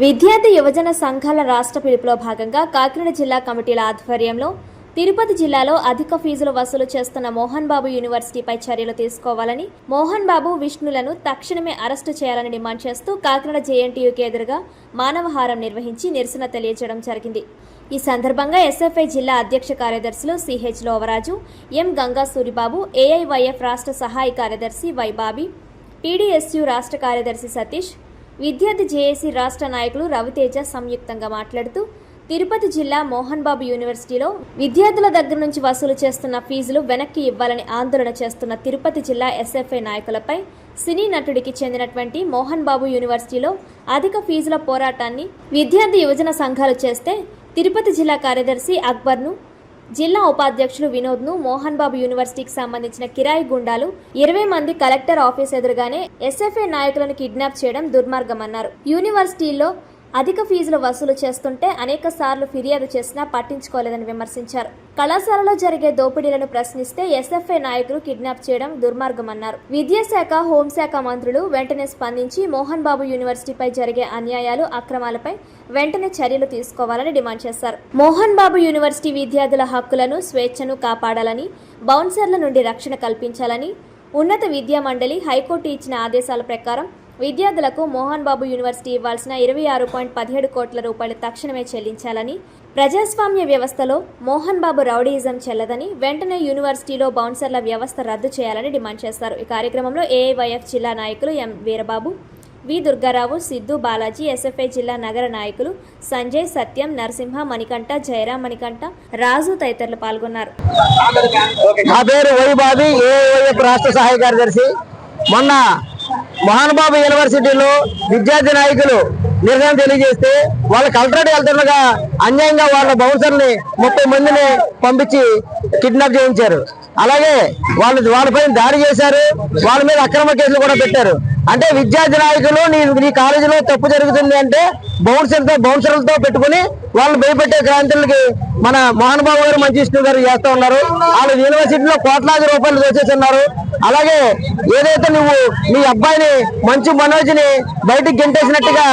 విద్యార్థి యువజన సంఘాల రాష్ట్ర పిలుపులో భాగంగా కాకినాడ జిల్లా కమిటీల ఆధ్వర్యంలో తిరుపతి జిల్లాలో అధిక ఫీజులు వసూలు చేస్తున్న మోహన్ బాబు యూనివర్సిటీపై చర్యలు తీసుకోవాలని మోహన్ బాబు విష్ణులను తక్షణమే అరెస్టు చేయాలని డిమాండ్ చేస్తూ కాకినాడ జేఎన్టీయూకి ఎదురుగా మానవహారం నిర్వహించి నిరసన తెలియజేయడం జరిగింది. ఈ సందర్భంగా ఎస్ఎఫ్ఐ జిల్లా అధ్యక్ష కార్యదర్శులు CH Lovaraju M Ganga Suribabu AIYF రాష్ట్ర సహాయ కార్యదర్శి వై బాబీ టీడీఎస్యు రాష్ట్ర కార్యదర్శి సతీష్ విద్యార్థి జేఏసీ రాష్ట్ర నాయకులు రవితేజ సంయుక్తంగా మాట్లాడుతూ తిరుపతి జిల్లా మోహన్ బాబు యూనివర్సిటీలో విద్యార్థుల దగ్గర నుంచి వసూలు చేస్తున్న ఫీజులు వెనక్కి ఇవ్వాలని ఆందోళన చేస్తున్న తిరుపతి జిల్లా ఎస్ఎఫ్ఐ నాయకులపై సినీ నటుడికి చెందినటువంటి మోహన్ బాబు యూనివర్సిటీలో అధిక ఫీజుల పోరాటాన్ని విద్యార్థి యువజన సంఘాలు చేస్తే తిరుపతి జిల్లా కార్యదర్శి అక్బర్ను జిల్లా ఉపాధ్యక్షులు వినోద్ను మోహన్ బాబు యూనివర్సిటీకి సంబంధించిన కిరాయి గుండాలు ఇరవై మంది కలెక్టర్ ఆఫీస్ ఎదురుగానే ఎస్ఎఫ్ఐ నాయకులను కిడ్నాప్ చేయడం దుర్మార్గమన్నారు. యూనివర్సిటీలో అధిక ఫీజులు వసూలు చేస్తుంటే అనేక సార్లు ఫిర్యాదు చేసినా పట్టించుకోలేదని విమర్శించారు. కళాశాలలో జరిగే దోపిడీలను ప్రశ్నిస్తే ఎస్ఎఫ్ఐ నాయకులు కిడ్నాప్ చేయడం దుర్మార్గమన్నారు. విద్యాశాఖ హోంశాఖ మంత్రులు వెంటనే స్పందించి మోహన్ బాబు యూనివర్సిటీపై జరిగే అన్యాయాలు అక్రమాలపై వెంటనే చర్యలు తీసుకోవాలని డిమాండ్ చేశారు. మోహన్ బాబు యూనివర్సిటీ విద్యార్థుల హక్కులను స్వేచ్ఛను కాపాడాలని బౌన్సర్ల నుండి రక్షణ కల్పించాలని ఉన్నత విద్యా మండలి హైకోర్టు ఇచ్చిన ఆదేశాల ప్రకారం విద్యార్థులకు మోహన్ బాబు యూనివర్సిటీ ఇవ్వాల్సిన ఇరవై ఆరు పాయింట్ పదిహేడు కోట్ల రూపాయలు తక్షణమే చెల్లించాలని ప్రజాస్వామ్య వ్యవస్థలో మోహన్ బాబు రౌడీయిజం చెల్లదని వెంటనే యూనివర్సిటీలో బౌన్సర్ల వ్యవస్థ రద్దు చేయాలని డిమాండ్ చేస్తారు. ఈ కార్యక్రమంలో ఏఐవైఎఫ్ జిల్లా నాయకులు M Veerababu V Durgarao Siddhu Balaji SFI జిల్లా నగర నాయకులు సంజయ్ సత్యం నరసింహ మణికంఠ జయరాం మణికంఠ రాజు తదితరులు పాల్గొన్నారు. నా పేరు వైబాబి ఏఐఎఫ్ రాష్ట్ర సహాయ కార్యదర్శి. మొన్న మహానుబాబు యూనివర్సిటీలో విద్యార్థి నాయకులు నిరసన తెలియజేస్తే వాళ్ళ కలెక్టరేట్ వెళ్తుండగా అన్యాయంగా వాళ్ళ బౌన్సర్ని ముప్పై మందిని పంపించి కిడ్నాప్ చేయించారు. అలాగే వాళ్ళు వాళ్ళపై దాడి చేశారు. వాళ్ళ మీద అక్రమ కేసులు కూడా పెట్టారు. అంటే విద్యార్థి నాయకులు నీ నీ కాలేజీలో తప్పు జరుగుతుంది అంటే బౌన్సర్తో బౌన్సర్లతో పెట్టుకుని వాళ్ళు భయపెట్టే క్రాంతులకి మన మోహన్ బాబు గారు మంచి గారు చేస్తూ ఉన్నారు. వాళ్ళు యూనివర్సిటీలో కోట్లాది రూపాయలు దోచేస్తున్నారు. అలాగే ఏదైతే నువ్వు నీ అబ్బాయిని మంచు మనోజ్ని బయటికి గెంటేసినట్టుగా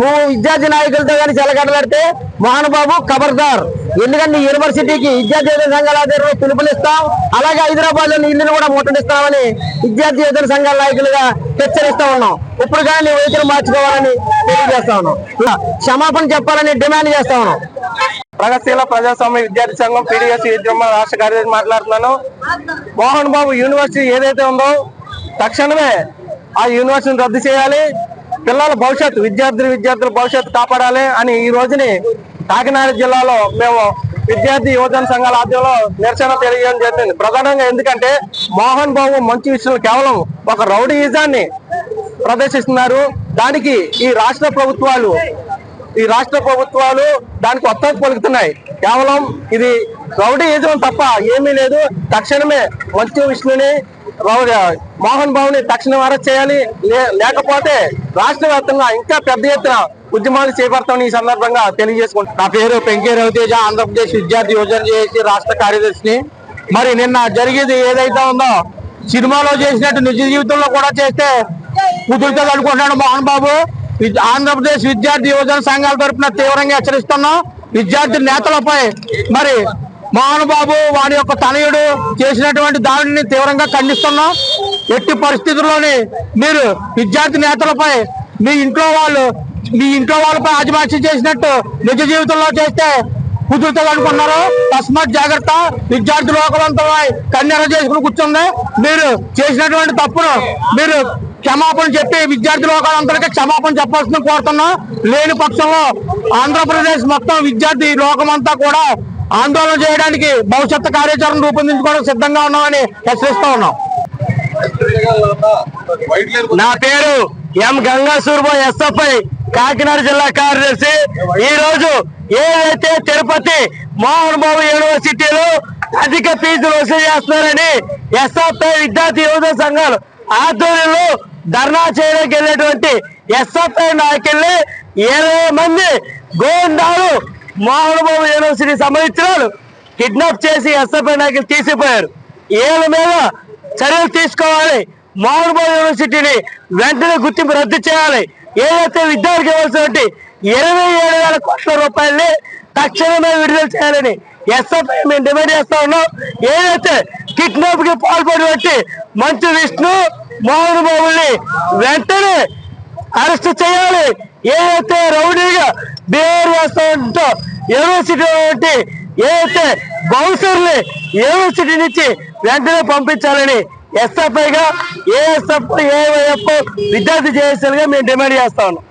నువ్వు విద్యార్థి నాయకులతో కానీ చెలగడలాడితే మహానుబాబు బాబు ఖబర్దార్ ఎందుకంటే నీ యూనివర్సిటీకి విద్యార్థి యువజన సంఘాల ఆధ్వర్యంలో పిలుపునిస్తాం అలాగే హైదరాబాద్లో నీ ఇల్లును కూడా ముట్టడిస్తామని విద్యార్థి యువజన సంఘాల నాయకులుగా హెచ్చరిస్తా ఉన్నాం. ఇప్పుడు కానీ నీ వైఖరి మార్చుకోవాలని తెలియజేస్తా ఉన్నాం. ఇలా క్షమాపణ చెప్పాలని డిమాండ్ చేస్తా ఉన్నాం. ప్రగతిశీల ప్రజాస్వామ్య విద్యార్థి సంఘం పీడిఎస్ విద్యమ రాష్ట్ర కార్యదర్శి మాట్లాడుతున్నాను. మోహన్ బాబు యూనివర్సిటీ ఏదైతే ఉందో తక్షణమే ఆ యూనివర్సిటీని రద్దు చేయాలి. పిల్లల భవిష్యత్తు విద్యార్థులు విద్యార్థుల భవిష్యత్తు కాపాడాలి అని ఈ రోజుని కాకినాడ జిల్లాలో మేము విద్యార్థి యువజన సంఘాల ఆధ్వర్యంలో నిరసన తెలియజేయడం జరిగింది. ప్రధానంగా ఎందుకంటే మోహన్ బాబు మంచి విషయంలో కేవలం ఒక రౌడీయిజాన్ని ప్రదర్శిస్తున్నారు. దానికి ఈ రాష్ట్ర ప్రభుత్వాలు ఈ రాష్ట్ర ప్రభుత్వాలు దానికి ఒత్తాసు పలుకుతున్నాయి. కేవలం ఇది రౌడీ యజం తప్ప ఏమీ లేదు. తక్షణమే మంచు విష్ణుని రౌ- మోహన్ బాబుని తక్షణం అరెస్ట్ చేయాలి. లే- లేకపోతే రాష్ట్ర వ్యాప్తంగా ఇంకా పెద్ద ఎత్తున ఉద్యమాలు చేపడతామని ఈ సందర్భంగా తెలియజేసుకుంటాం నా పేరు పెంకే రవితేజ ఆంధ్రప్రదేశ్ విద్యార్థి యోజన చేసి రాష్ట్ర కార్యదర్శిని. మరి నిన్న జరిగేది ఏదైతే ఉందో సినిమాలో చేసినట్టు నిజ జీవితంలో కూడా చేస్తే కుదురుతుంది అనుకుంటున్నాడు మోహన్ బాబు. ఆంధ్రప్రదేశ్ విద్యార్థి యువజన సంఘాల తరఫున తీవ్రంగా హెచ్చరిస్తున్నాం. విద్యార్థి నేతలపై మరి మోహన్ బాబు వాడి యొక్క తనయుడు చేసినటువంటి దాడిని తీవ్రంగా ఖండిస్తున్నాం. ఎట్టి పరిస్థితుల్లోని మీరు విద్యార్థి నేతలపై మీ ఇంట్లో వాళ్ళు మీ ఇంట్లో వాళ్ళపై ఆజమాక్షి చేసినట్టు నిజ జీవితంలో చేస్తే కుదురుతుంది అనుకున్నారు తస్మాత్ జాగ్రత్త విద్యార్థి లోకవంతమై కన్నెర చేసుకుని కూర్చుంది. మీరు చేసినటువంటి తప్పును మీరు క్షమాపణ చెప్పి విద్యార్థి లోకాలందరికీ క్షమాపణ చెప్పాల్సిన కోరుతున్నాం. లేని పక్షంలో ఆంధ్రప్రదేశ్ మొత్తం విద్యార్థి లోకమంతా కూడా ఆందోళన చేయడానికి భవిష్యత్తు కార్యాచరణ రూపొందించుకోవడానికి సిద్ధంగా ఉన్నామని హెచ్చరిస్తా ఉన్నాం. నా పేరు ఎం గంగా సూర్బో ఎస్ఎఫ్ఐ కాకినాడ జిల్లా కార్యదర్శి. ఈ రోజు ఏదైతే తిరుపతి మోహన్ బాబు యూనివర్సిటీలో అధిక ఫీజులు వసూలు చేస్తున్నారని ఎస్ఎఫ్ఐ విద్యార్థి యువత సంఘాలు ఆధ్వర్యంలో ధర్నా చేయడానికి వెళ్ళినటువంటి ఎస్ఎఫ్ఐ నాయకుల్ని ఇరవై మంది గోవిందాలు మోహన్బాబు యూనివర్సిటీ సంబంధించిన కిడ్నాప్ చేసి ఎస్ఎఫ్ఐ నాయకులు తీసిపోయారు. వీళ్ళ మీద చర్యలు తీసుకోవాలి. మోహన్బాబు యూనివర్సిటీని వెంటనే గుర్తింపు రద్దు చేయాలి. ఏదైతే విద్యార్థికి ఇవ్వాల్సినటువంటి ఇరవై ఏడు వేల కోట్ల రూపాయలని తక్షణమే విడుదల చేయాలని ఎస్ఎఫ్ఐ మేము డిమాండ్ చేస్తా ఉన్నాం. ఏదైతే కిడ్నాప్కి పాల్పడి మంచు విష్ణు మోహన్ బాబుల్ని వెంటనే అరెస్ట్ చేయాలి. ఏదైతే రౌడీగా బీఆర్ వాస్తవంతో యూనివర్సిటీ వంటి ఏదైతే బౌన్సర్ని యూనివర్సిటీ నుంచి వెంటనే పంపించాలని ఎస్ఎఫ్ఐగా ఏఎస్ఎఫ్ ఏవైఎఫ్ విద్యార్థి జేఎస్ఎల్ మేము డిమాండ్ చేస్తా ఉన్నాం.